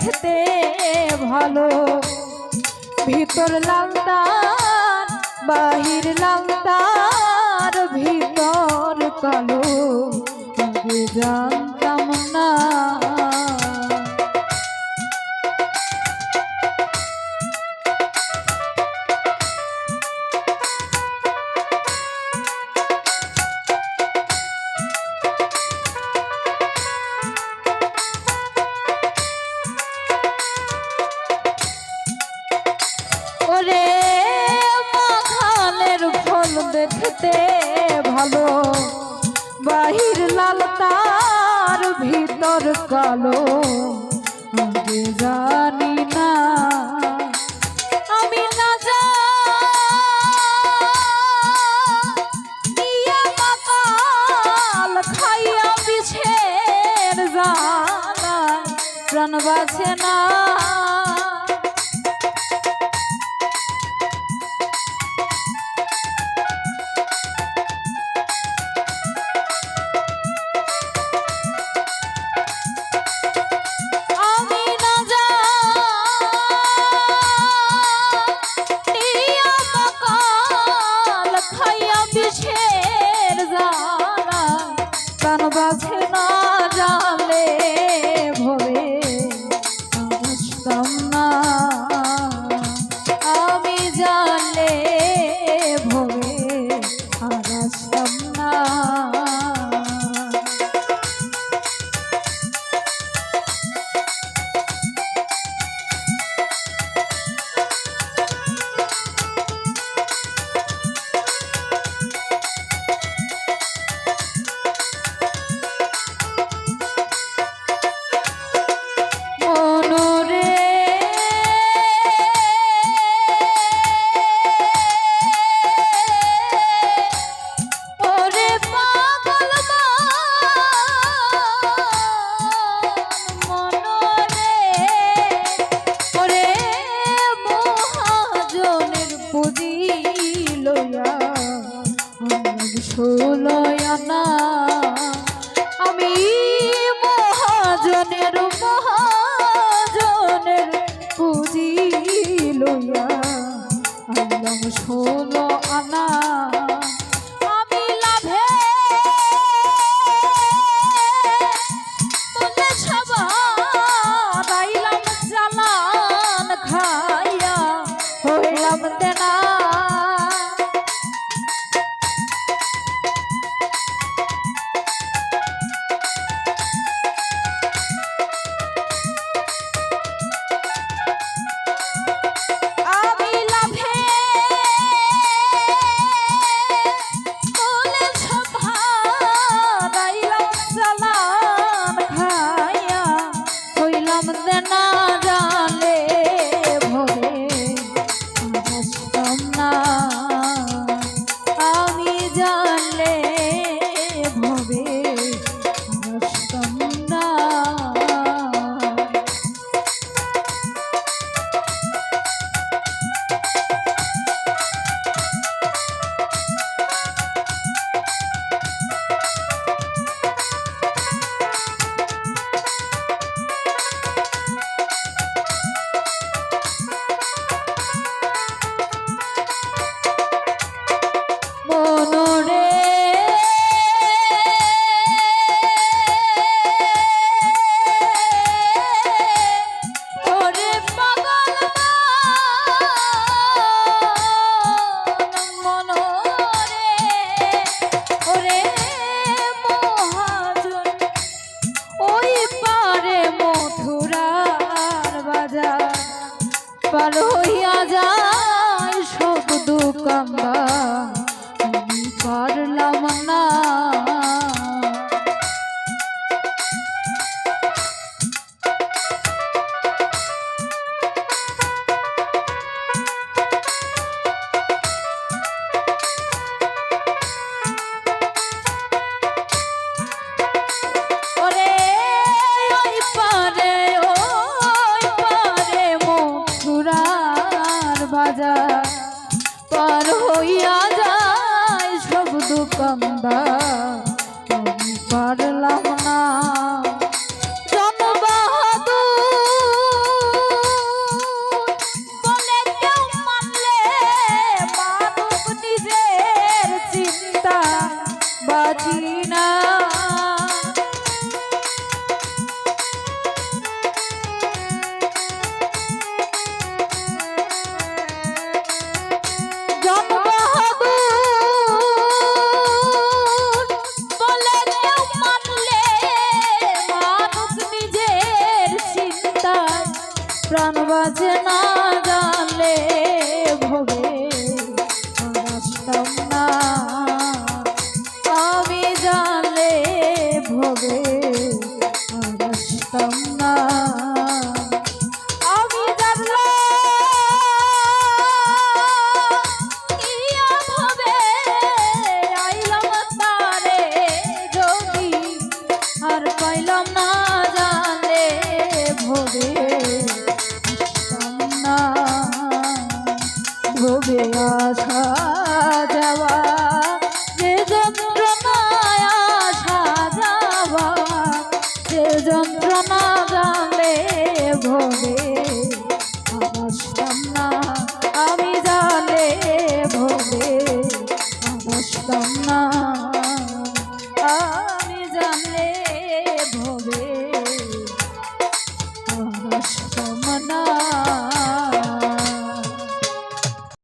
দেখতে ভালো। ভিতর লালদার বাহির লালদার ভিতর কালো। আগে দেখতে ভালো। বাহির লাল তার ভিতর কালো। জানি না, আমি না মাতাল খাইয়া বিছের জালা প্রাণ বাছে না। Janeiro. পারলাম না বান্দা তুমি পারলাম না। প্রাণ বাজে না জানলে আশা যাওয়া